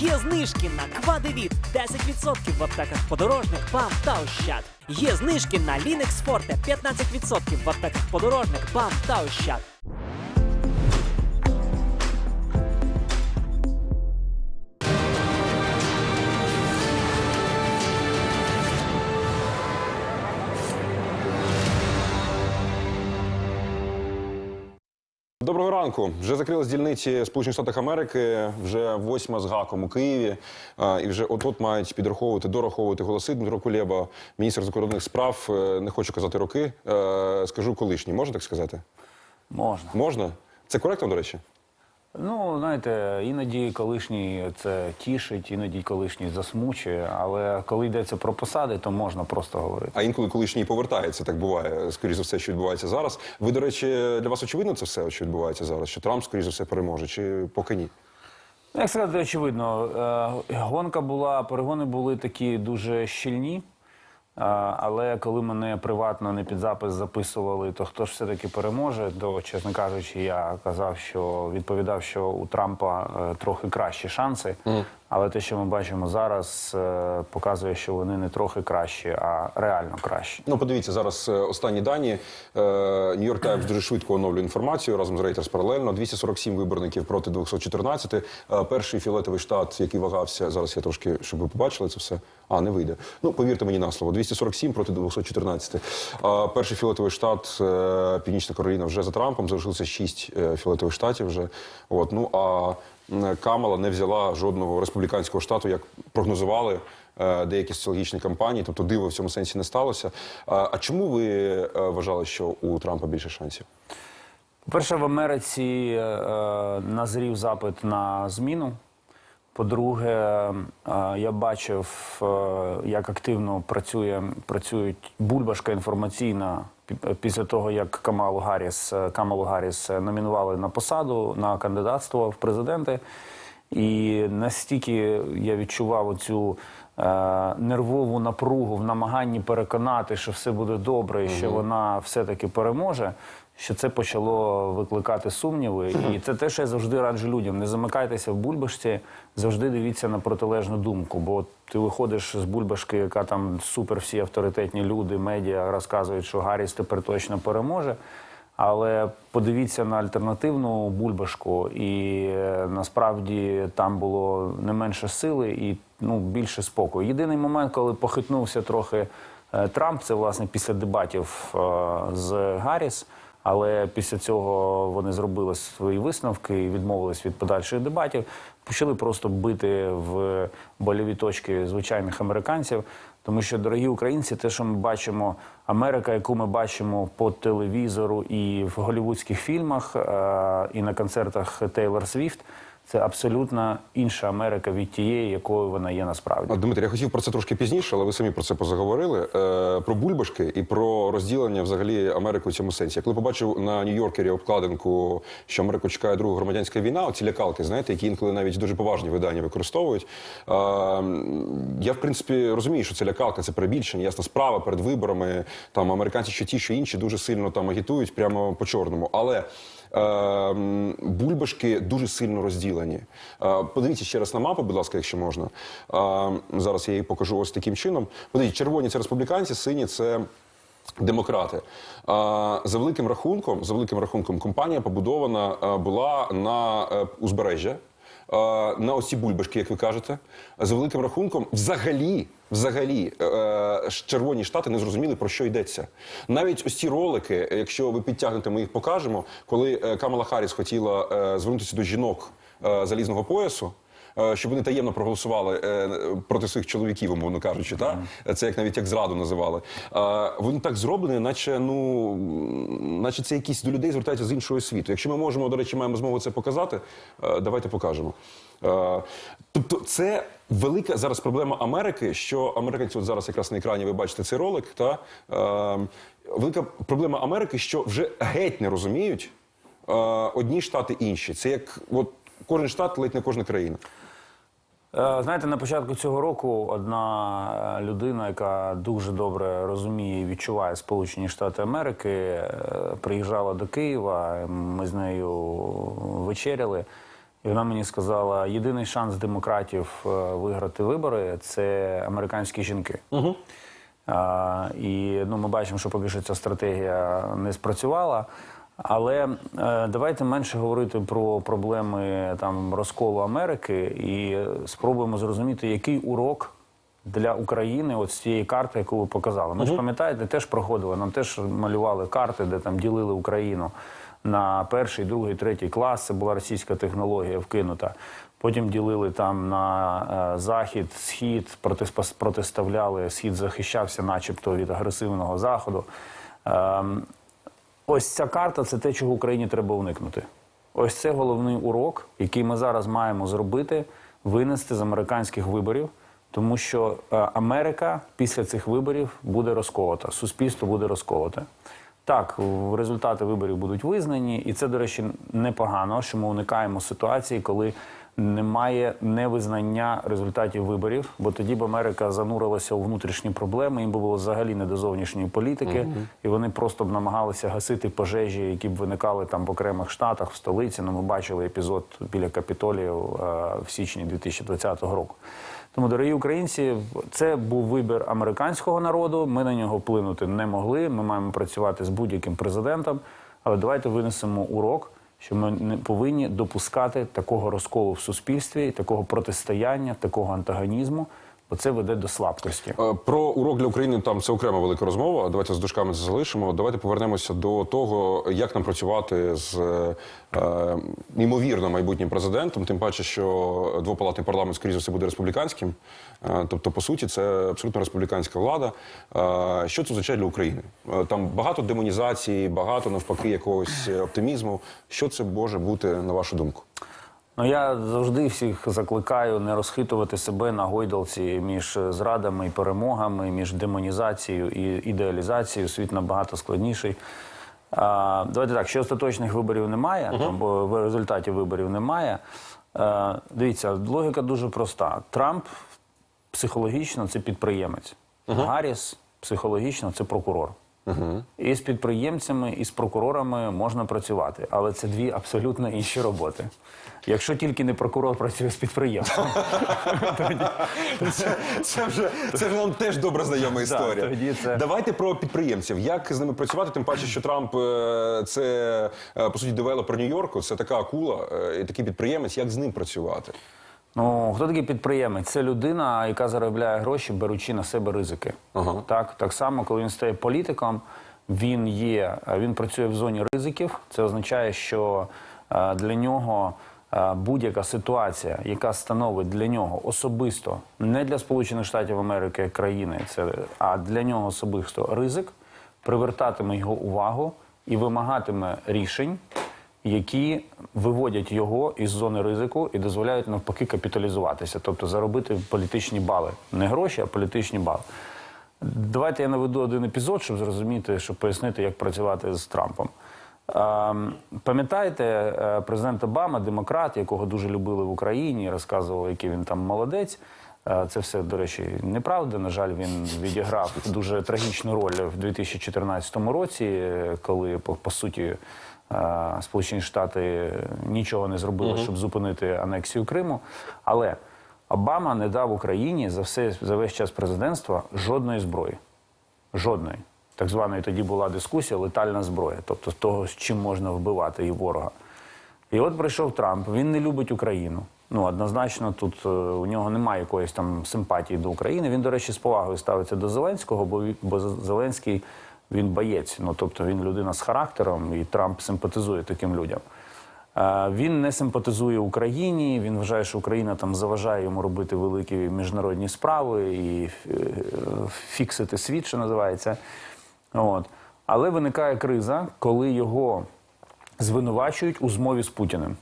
Є знижки на Квадевіт 10% в аптеках подорожник, «Бам» та Ощад. Є знижки на Linux Forte 15% в аптеках подорожник, «Бам» та Ощад. Ранку. Вже закрились дільниці Сполучених Штатів Америки. Вже восьма з гаком у Києві. І вже от-от мають підраховувати, дораховувати голоси. Дмитро Кулєба, міністр закордонних справ. Е, Не хочу казати роки. е, Скажу колишній. Можна так сказати? Можна. Можна? Це коректно, до речі? Ну, знаєте, іноді колишній це тішить, іноді колишній засмучує, але коли йдеться про посади, то можна просто говорити. А інколи колишній повертається. Так буває. Скоріше за все, що відбувається зараз. Ви, до речі, для вас очевидно це все, що відбувається зараз? Що Трамп, скоріше за все, переможе, чи поки ні? Ну, Як сказати, очевидно, е, гонка була, перегони були такі дуже щільні. Але коли мене приватно не під запис записували, то хто ж все-таки переможе, то, чесно кажучи, я казав, що відповідав, що у Трампа е, трохи кращі шанси. Але те, що ми бачимо зараз, е, показує, що вони не трохи кращі, а реально кращі. Ну, подивіться зараз е, останні дані. Нью-Йорк Таймс дуже швидко оновлює інформацію разом з Reuters паралельно. 247 виборників проти 214. Е, Перший фіолетовий штат, який вагався, зараз я трошки, щоб ви побачили це все. А, не вийде. Ну, повірте мені на слово. 247 проти 214. Е, Перший фіолетовий штат, е, Північна Кароліна, вже за Трампом. Залишилося 6 фіолетових штатів вже. От, ну, а Камала не взяла жодного республіканського штату, як прогнозували е, деякі соціологічні кампанії, тобто диво в цьому сенсі не сталося. А, а чому ви е, вважали, що у Трампа більше шансів? По-перше, в Америці е, назрів запит на зміну. По-друге, е, я бачив, е, як активно працює, працюють бульбашка інформаційна після того, як Камалу Гарріс, е, Камалу Гарріс е, номінували на посаду на кандидатство в президенти. І настільки я відчував оцю е, нервову напругу в намаганні переконати, що все буде добре, і що вона все-таки переможе. Що це почало викликати сумніви, і це те, що я завжди раджу людям. Не замикайтеся в бульбашці, завжди дивіться на протилежну думку. Бо ти виходиш з бульбашки, яка там супер всі авторитетні люди, медіа розказують, що Гарріс тепер точно переможе. Але подивіться на альтернативну бульбашку, і е, насправді там було не менше сили і ну більше спокою. Єдиний момент, коли похитнувся трохи е, Трамп, це власне після дебатів е, з Гарріс. Але після цього вони зробили свої висновки і відмовились від подальших дебатів. Почали просто бити в больові точки звичайних американців. Тому що, дорогі українці, те, що ми бачимо, Америка, яку ми бачимо по телевізору і в голівудських фільмах, е, і на концертах Тейлор Свіфт, це абсолютно інша Америка від тієї, якою вона є насправді. Дмитрий, я хотів про це трошки пізніше, але ви самі про це позаговорили. Е, про бульбашки і про розділення взагалі Америки у цьому сенсі. Я коли побачив на Нью-Йоркері обкладинку, що Америку чекає друга громадянська війна, оці лякалки, знаєте, які інколи навіть дуже поважні видання використовують. Е, я, в принципі, розумію, що це лякалка, це перебільшення, ясна справа перед виборами. Там американці, що ті, що інші, дуже сильно там агітують прямо по чорному. Але бульбашки дуже сильно розділені. Е, подивіться ще раз на мапу, будь ласка, якщо можна. Е, зараз я її покажу ось таким чином. Подивіться, червоні це республіканці, сині це. Демократи за великим рахунком, за великим рахунком, компанія побудована була на е, узбережжя, на оці бульбашки, як ви кажете. За великим рахунком, взагалі, взагалі, е, е, червоні штати не зрозуміли про що йдеться. Навіть ось ці ролики, якщо ви підтягнете, ми їх покажемо. Коли е, Камала Харріс хотіла звернутися до жінок залізного поясу щоб вони таємно проголосували е, проти своїх чоловіків, умовно кажучи, та це як навіть як зраду називали. Е, Вони так зроблені, наче ну наче це якісь до людей звертаються з іншого світу. Якщо ми можемо, до речі, маємо змогу це показати, е, давайте покажемо. Е, Тобто, це велика зараз проблема Америки, що американці от зараз якраз на екрані ви бачите цей ролик. Та е, велика проблема Америки, що вже геть не розуміють е, одні штати інші. Це як от кожен штат, ледь не кожна країна. Е, Знаєте, на початку цього року одна е, людина, яка дуже добре розуміє і відчуває Сполучені Штати Америки, е, приїжджала до Києва. Ми з нею вечеряли. І вона мені сказала: єдиний шанс демократів виграти вибори це американські жінки. Угу. А, і ну, ми бачимо, що поки що ця стратегія не спрацювала. Але е, давайте менше говорити про проблеми там розколу Америки і спробуємо зрозуміти, який урок для України от з цієї карти, яку ви показали. Ми ж пам'ятаєте, теж проходили, нам теж малювали карти, де там ділили Україну на перший, другий, третій клас. Це була російська технологія вкинута. Потім ділили там на е, захід, схід, протиставляли. Схід захищався, начебто, від агресивного заходу. Ем, Ось ця карта це те, чого Україні треба уникнути. Ось це головний урок, який ми зараз маємо зробити, винести з американських виборів, тому що е, Америка після цих виборів буде розколота, суспільство буде розколоте. Так, результати виборів будуть визнані, і це, до речі, непогано, що ми уникаємо ситуації, коли немає невизнання результатів виборів, бо тоді б Америка занурилася у внутрішні проблеми, їм би було взагалі не до зовнішньої політики, і вони просто б намагалися гасити пожежі, які б виникали там в окремих штатах, в столиці. Ну, ми бачили епізод біля Капітолію е, в січні 2020 року. Тому, дорогі українці, це був вибір американського народу. Ми на нього вплинути не могли. Ми маємо працювати з будь-яким президентом. Але давайте винесемо урок, що ми не повинні допускати такого розколу в суспільстві, такого протистояння, такого антагонізму, бо це веде до слабкості. Е, Про урок для України там це окрема велика розмова. Давайте з дужками це залишимо. Давайте повернемося до того, як нам працювати з е, е, майбутнім президентом. Тим паче, що двопалатний парламент, скоріше все, буде республіканським. Е, тобто, по суті, це абсолютно республіканська влада. Е, що це означає для України? Е, там багато демонізації, багато навпаки якогось е, оптимізму. Що це може бути на вашу думку? Ну я завжди всіх закликаю не розхитувати себе на гойдалці між зрадами і перемогами, між демонізацією і ідеалізацією. Світ набагато складніший. А, давайте так, що остаточних виборів немає, там, бо в результаті виборів немає. А, дивіться, логіка дуже проста. Трамп психологічно це підприємець. Гарріс психологічно це прокурор. І з підприємцями, і з прокурорами можна працювати, але це дві абсолютно інші роботи. Якщо тільки не прокурор працює з підприємцем, Це, це вже це вже нам теж добре знайома історія. Давайте про підприємців. Як з ними працювати? Тим паче, що Трамп е, це е, по суті девелопер Нью-Йорку, це така акула е, і такий підприємець. Як з ним працювати? Ну, хто такий підприємець? Це людина, яка заробляє гроші, беручи на себе ризики. Ага. Так, так само, коли він стає політиком, він є, він працює в зоні ризиків. Це означає, що е, для нього е, будь-яка ситуація, яка становить для нього особисто, не для Сполучених Штатів Америки країни, це, а для нього особисто ризик, привертатиме його увагу і вимагатиме рішень які виводять його із зони ризику і дозволяють навпаки капіталізуватися, тобто заробити політичні бали. Не гроші, а політичні бали. Давайте я наведу один епізод, щоб зрозуміти, щоб пояснити, як працювати з Трампом. Ем, Пам'ятаєте, е, президент Обама, демократ, якого дуже любили в Україні, розказував, який він там молодець. Е, Це все, до речі, неправда. На жаль, він відіграв дуже трагічну роль в 2014 році, е, коли по, по суті Сполучені Штати нічого не зробили, щоб зупинити анексію Криму. Але Обама не дав Україні за все за весь час президентства жодної зброї. Жодної. Так званої тоді була дискусія летальна зброя, тобто того, з чим можна вбивати і ворога. І от прийшов Трамп, він не любить Україну. Ну, однозначно, тут е, у нього немає якоїсь там симпатії до України. Він, до речі, з повагою ставиться до Зеленського, бо, бо Зеленський він боєць. Ну, тобто він людина з характером, і Трамп симпатизує таким людям. Е, Він не симпатизує Україні. Він вважає, що Україна там заважає йому робити великі міжнародні справи і е, фіксити світ, що називається. От. Але виникає криза, коли його звинувачують у змові з Путіним.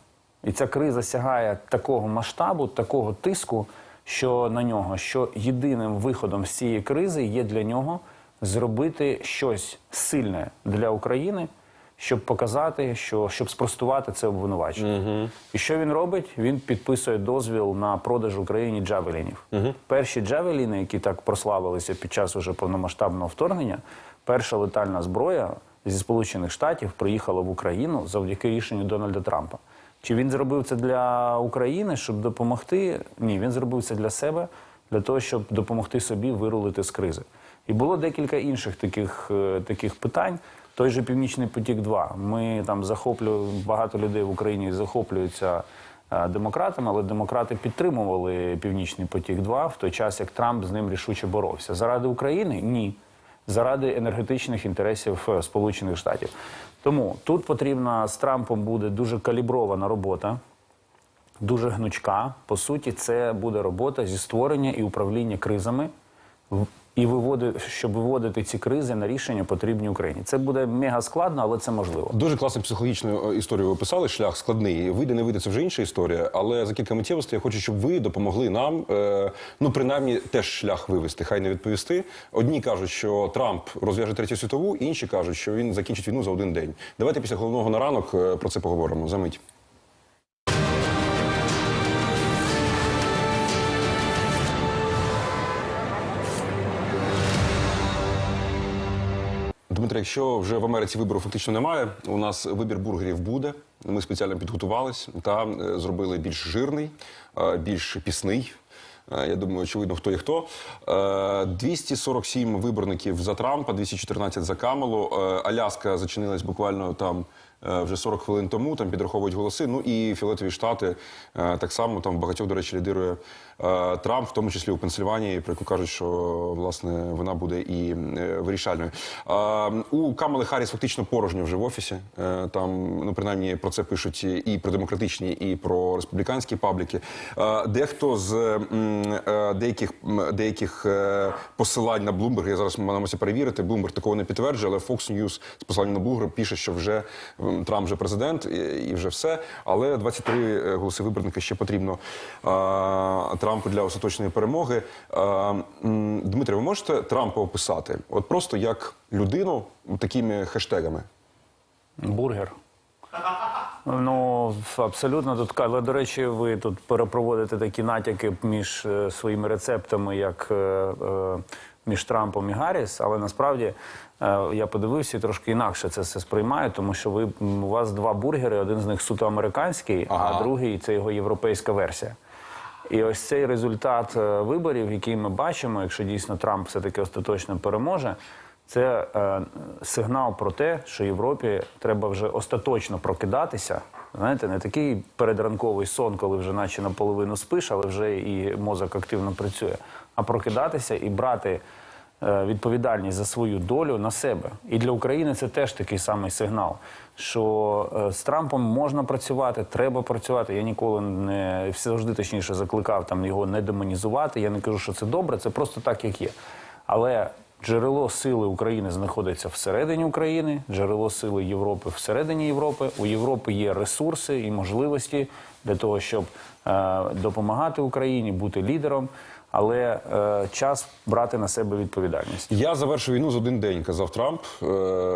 І ця криза сягає такого масштабу, такого тиску, що на нього, що єдиним виходом з цієї кризи є для нього зробити щось сильне для України, щоб показати, що щоб спростувати це обвинувачення. І що він робить? Він підписує дозвіл на продаж Україні джавелінів. Перші джавеліни, які так прославилися під час уже повномасштабного вторгнення, перша летальна зброя зі Сполучених Штатів приїхала в Україну завдяки рішенню Дональда Трампа. Чи він зробив це для України, щоб допомогти? Ні, він зробив це для себе, для того, щоб допомогти собі вирулити з кризи. І було декілька інших таких, е, таких питань. Той же Північний потік 2 Ми там захоплюємо багато людей в Україні захоплюються е, демократами, але демократи підтримували Північний потік 2 в той час, як Трамп з ним рішуче боровся. Заради України ні. Заради енергетичних інтересів е, Сполучених Штатів. Тому тут потрібна з Трампом буде дуже калібрована робота дуже гнучка. По суті, це буде робота зі створення і управління кризами. І виводи, щоб виводити ці кризи на рішення потрібні Україні. Це буде мега складно, але це можливо. Дуже класну психологічну е, історію ви описали, шлях складний. Вийде, не вийде, це вже інша історія. Але за кілька миттєвостей я хочу, щоб ви допомогли нам, е, ну принаймні, теж шлях вивести, хай не відповісти. Одні кажуть, що Трамп розв'яже третю світову, інші кажуть, що він закінчить війну за один день. Давайте після головного на ранок е, про це поговоримо. За Дмитро, якщо вже в Америці вибору фактично немає, у нас вибір бургерів буде. Ми спеціально підготувались та е, зробили більш жирний, е, більш пісний. Е, Я думаю, очевидно, хто є хто. Е, 247 виборників за Трампа, 214 за Камелу. Аляска зачинилась буквально там вже 40 хвилин тому. Там підраховують голоси. Ну і фіолетові штати е, так само там багатьох, до речі, лідирує е, Трамп, в тому числі у Пенсильванії, про яку кажуть, що власне вона буде і е, вирішальною. Е, У Камали Харріс фактично порожньо вже в офісі. Е, Там, ну принаймні, про це пишуть і про демократичні, і про республіканські пабліки. Е, Дехто з е, деяких деяких е, посилань на Bloomberg, я зараз намагаюся перевірити. Bloomberg такого не підтверджує, але Fox News з посиланням на Bloomberg пише, що вже Трамп вже президент і, вже все. Але 23 голоси виборника ще потрібно е, Трампу для остаточної перемоги. Е, Дмитре, ви можете Трампа описати? От просто як людину такими хештегами. Бургер. Ну, абсолютно тут. Але, до речі, ви тут перепроводите такі натяки між е, своїми рецептами, як е, е, між Трампом і Гарріс. Але насправді я подивився і трошки інакше це все сприймаю, тому що ви у вас два бургери, один з них суто американський, Ага. а другий це його європейська версія. І ось цей результат виборів, який ми бачимо, якщо дійсно Трамп все-таки остаточно переможе, це е, сигнал про те, що Європі треба вже остаточно прокидатися. Знаєте, не такий передранковий сон, коли вже наче наполовину спиш, але вже і мозок активно працює, а прокидатися і брати е, відповідальність за свою долю на себе. І для України це теж такий самий сигнал, що е, з Трампом можна працювати, треба працювати. Я ніколи не завжди точніше закликав там його не демонізувати. Я не кажу, що це добре, це просто так, як є. Але джерело сили України знаходиться всередині України, джерело сили Європи всередині Європи. У Європи є ресурси і можливості для того, щоб е, допомагати Україні, бути лідером. Але е, час брати на себе відповідальність. Я завершу війну за один день, казав Трамп. Е,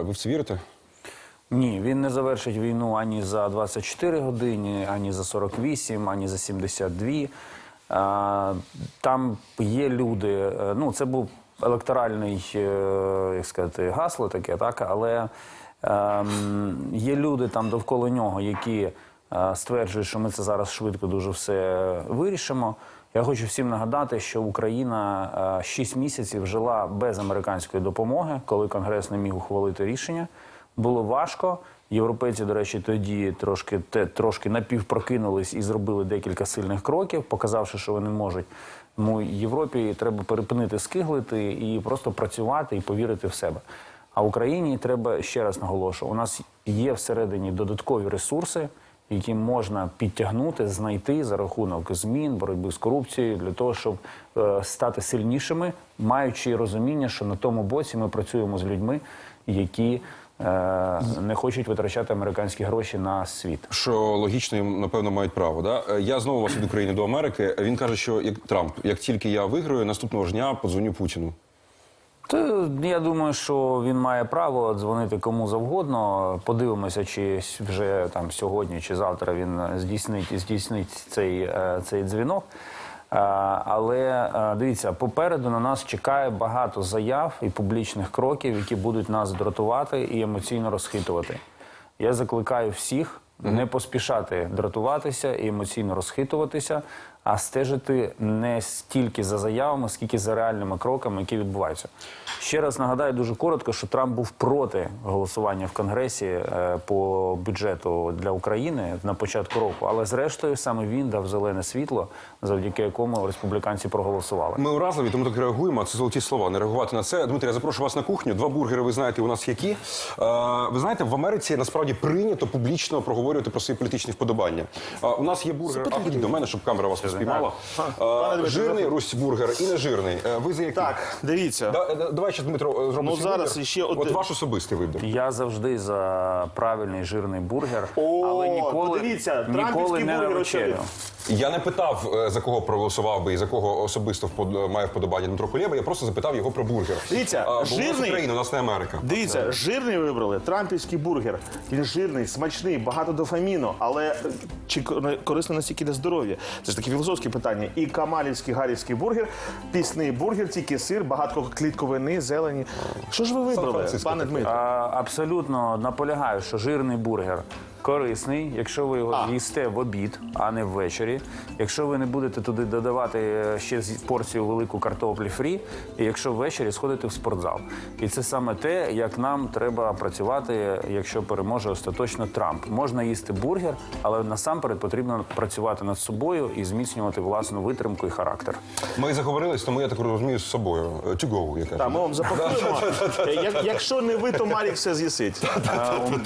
Ви в це вірите? Ні, він не завершить війну ані за 24 години, ані за 48, ані за 72. А, Там є люди. е, Ну, це був електоральний, е, як сказати, гасло таке, так, але ем, є люди там довкола нього, які е, стверджують, що ми це зараз швидко дуже все вирішимо. Я хочу всім нагадати, що Україна е, 6 місяців жила без американської допомоги, коли Конгрес не міг ухвалити рішення. Було важко. Європейці, до речі, тоді трошки те, трошки напівпрокинулись і зробили декілька сильних кроків, показавши, що вони можуть. Тому Європі треба перепинити скиглити і просто працювати і повірити в себе. А Україні треба ще раз наголошую: у нас є всередині додаткові ресурси, які можна підтягнути, знайти за рахунок змін, боротьби з корупцією, для того, щоб е, стати сильнішими, маючи розуміння, що на тому боці ми працюємо з людьми, які не хочуть витрачати американські гроші на світ. Що логічно, напевно, мають право. Да? Е, Я знову вас від України до Америки. Він каже, що як Трамп, як тільки я виграю, наступного ж дня подзвоню Путіну. То я думаю, що він має право дзвонити кому завгодно. Подивимося, чи вже там сьогодні чи завтра він здійснить здійснить цей, е, цей дзвінок. Е, Але е, дивіться, попереду на нас чекає багато заяв і публічних кроків, які будуть нас дратувати і емоційно розхитувати. Я закликаю всіх Не поспішати дратуватися і емоційно розхитуватися, а стежити не стільки за заявами, скільки за реальними кроками, які відбуваються. Ще раз нагадаю дуже коротко, що Трамп був проти голосування в Конгресі е, по бюджету для України на початку року, але зрештою саме він дав зелене світло, завдяки якому республіканці проголосували. Ми уразливі, тому так реагуємо. Це золоті слова. Не реагувати на це. Дмитрий, я запрошую вас на кухню. Два бургери, ви знаєте, у нас які. Е, ви знаєте, в Америці насправді прийнято публічно проговорювати про свої політичні вподобання. Е, у нас є бургер. А до мене, щоб камера вас не спіймала. Дмитро, жирний русь бургер і нежирний. Е, ви за який? Так, дивіться. Да, е, давай ще Дмитро е, зробимо. Ну, свій зараз вибір. іще От один. ваш особистий вибір. Я завжди за правильний жирний бургер, О, але ніколи, подивіться, ніколи трампівський не бургер вечерю. Я не питав, е, за кого проголосував би і за кого особисто впод- має вподобання Дмитро Кулєба. Я просто запитав його про бургер. Дивіться, А, бо у нас жирний- Україна, у нас не Америка. Дивіться, жирний вибрали, трампівський бургер. Він жирний, смачний, багато дофаміну, але чи кор- корисно настільки для здоров'я? Це ж таке філософське питання. І камалівський гарівський бургер, пісний бургер, тільки сир, багато клітковини, зелені. Що ж ви вибрали, пане. Дмитро? А, абсолютно наполягаю, що жирний бургер корисний, якщо ви його їсте в обід, а не ввечері. Якщо ви не будете туди додавати е, ще з- порцію велику картоплі фрі, і якщо ввечері сходите в спортзал. І це саме те, як нам треба працювати, якщо переможе остаточно Трамп. Можна їсти бургер, але насамперед потрібно працювати над собою і зміцнювати власну витримку і характер. Ми заговорились, тому я так розумію з собою. Е, To go, я кажу. Та ми вам запакуємо. Е, якщо не ви, то Марік все з'їсить.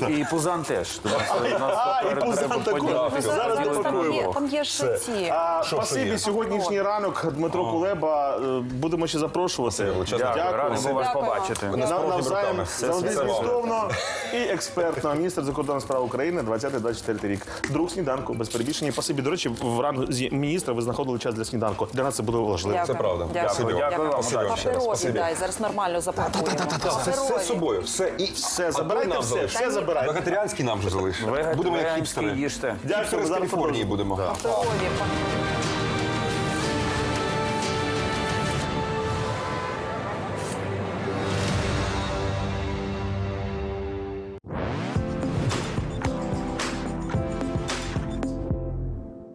І Пузан теж. Тому що А, і Пузан також. Зараз на ми поділити пакуємо. на Там є, двох. там є ще ці. А, Що, що спасибі сьогоднішній ранок, Дмитро Кулеба. Е, Будемо ще запрошувати. Дякую, радий був вас Дякую. побачити. Не Навзаєм завжди змістовно і експертно. Міністр закордонних справ України 20-24 рік. Друг сніданку без перебільшення. Спасибі. До речі, в ранг міністра ви знаходили час для сніданку. Для нас це буде важливо. Це правда. Дякую. Дякую вам. Спасибі. Паперові, дай, зараз нормально запакуємо. Все, все з собою. Все, і Все, забирайте нам все, все забирайте. Вегетаріанський нам вже Будемо як Вегетаріанський хіпстери. їжте. Дякую, з Каліфорнії будемо. Паперові.